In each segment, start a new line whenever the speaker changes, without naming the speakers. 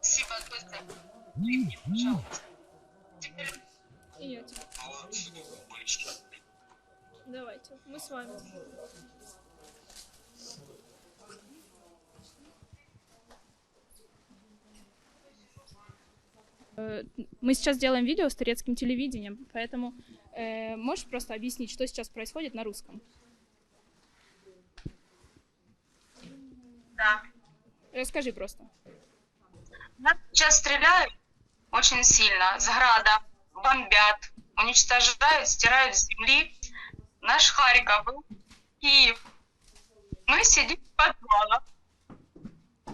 Спасибо,
Давайте, мы с вами. Э, мы сейчас делаем видео с турецким телевидением, поэтому э, можешь просто объяснить, что сейчас происходит на русском?
да.
Расскажи просто.
Нас сейчас стреляют очень сильно, с града, бомбят, уничтожают, стирают с земли наш Харьков, Киев. Мы сидим в подвалах.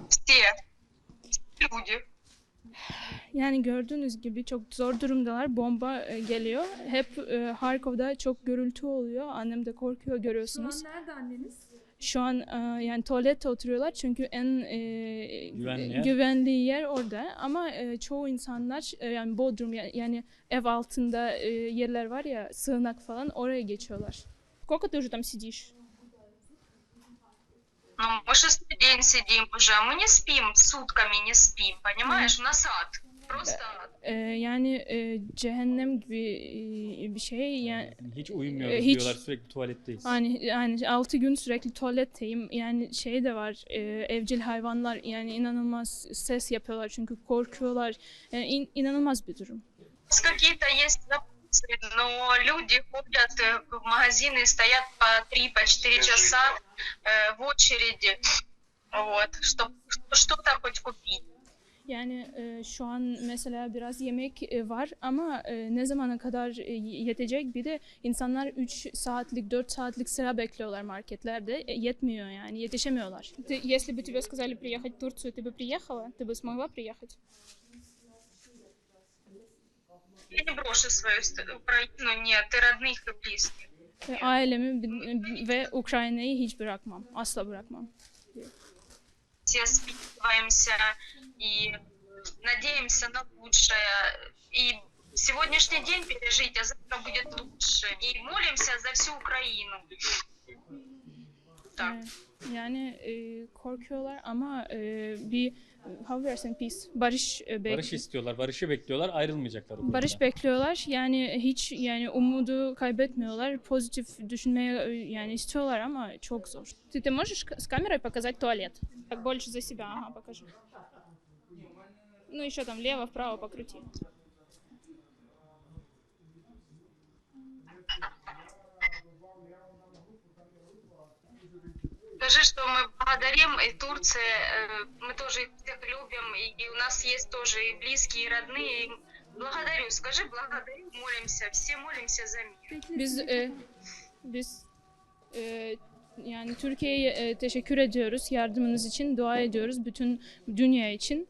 Все. Все люди.
Yani gördüğünüz gibi çok zor durumdalar. Bomba e, geliyor. Hep e, Harkov'da çok gürültü oluyor. Annem de korkuyor
Şu
görüyorsunuz.
an nerede anneniz?
Şu an e, yani tuvalette oturuyorlar çünkü en e,
Güvenli yer.
güvenli yer orada. Ama e, çoğu insanlar e, yani Bodrum ya- yani ev altında e, yerler var ya sığınak falan oraya geçiyorlar. Сколько ты уже там сидишь?
Ну, мы шестой день сидим уже. Мы не спим, сутками не спим, понимаешь? У нас ад. Просто ад.
E, yani e, cehennem gibi e, bir şey. Yani
Hiç uyumuyoruz
Ee, hiç-
diyorlar sürekli tuvaletteyiz.
Hani yani 6 gün sürekli tuvaletteyim. Yani şey de var. e, evcil hayvanlar yani inanılmaz ses yapıyorlar çünkü korkuyorlar. Yani in- inanılmaz bir durum.
У нас какие-то есть запросы, но люди ходят э, в магазины, стоят по 3-4 по четыре часа э, в очереди, вот, чтобы что-то хоть купить.
Yani e, şu an mesela biraz yemek e, var ama e, ne zamana kadar e, yetecek bir de insanlar 3 saatlik 4 saatlik sıra bekliyorlar marketlerde E, yetmiyor yani yetişemiyorlar. Ты, если бы тебе сказали приехать в Турцию, ты бы приехала? Ты бы смогла приехать?
Я не брошу свою ст- Украину, нет, и родных, и близких.
Ve ailemi bi- ve Ukrayna'yı hiç bırakmam. Asla bırakmam.
Все списываемся и надеемся на лучшее. И сегодняшний день пережить, а завтра будет лучше. И молимся за всю Украину. Так.
Ee, Yani e, korkuyorlar ama e, bir how we are saying peace, barış e, bek-
Barış istiyorlar, barışı bekliyorlar, ayrılmayacaklar. o konuda.
barış bekliyorlar. Yani hiç yani umudu kaybetmiyorlar. Pozitif düşünmeye e, yani istiyorlar ama çok zor. Ты, ты можешь к- с камерой показать туалет? Так больше за себя, ага, покажи. Ну еще там влево, вправо покрути.
Благодарим и Турции, э, мы тоже их всех любим, и, и у нас есть тоже и близкие, и родные. И благодарю, скажи благодарю, молимся, все молимся за мир.
Biz e, biz e, yani Türkiye'ye e, teşekkür ediyoruz yardımınız için, dua ediyoruz bütün dünya için.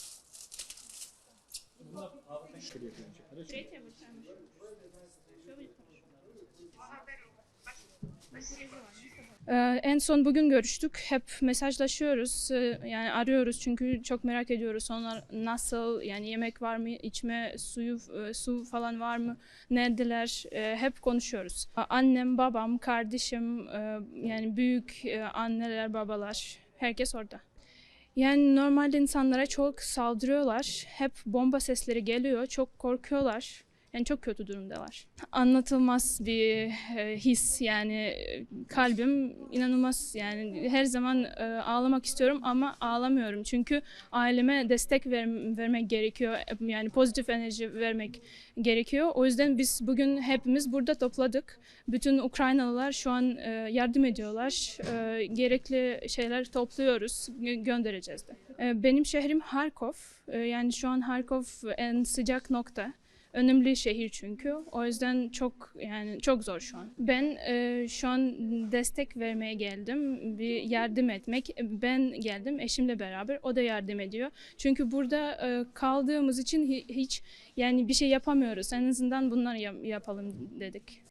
Ee, en son bugün görüştük. Hep mesajlaşıyoruz. Ee, Yani arıyoruz çünkü çok merak ediyoruz. Onlar nasıl yani yemek var mı, içme suyu e, su falan var mı? Neredeler? Ee, Hep konuşuyoruz. Annem, babam, kardeşim, e, yani büyük e, anneler, babalar herkes orada. Yani normalde insanlara çok saldırıyorlar. Hep bomba sesleri geliyor. Çok korkuyorlar. Yani çok kötü durumdalar. Anlatılmaz bir e, his yani e, kalbim inanılmaz yani her zaman e, ağlamak istiyorum ama ağlamıyorum çünkü aileme destek ver- vermek gerekiyor yani pozitif enerji vermek gerekiyor. O yüzden biz bugün hepimiz burada topladık. Bütün Ukraynalılar şu an yardım ediyorlar. Gerekli şeyler topluyoruz, gö- göndereceğiz de. Benim şehrim Harkov. Yani şu an Harkov en sıcak nokta. Önemli şehir çünkü. O yüzden çok yani çok zor şu an. Ben e, şu an destek vermeye geldim. Bir yardım etmek. Ben geldim eşimle beraber. O da yardım ediyor. Çünkü burada e, kaldığımız için hi- hiç yani bir şey yapamıyoruz. En azından bunları yap- yapalım dedik.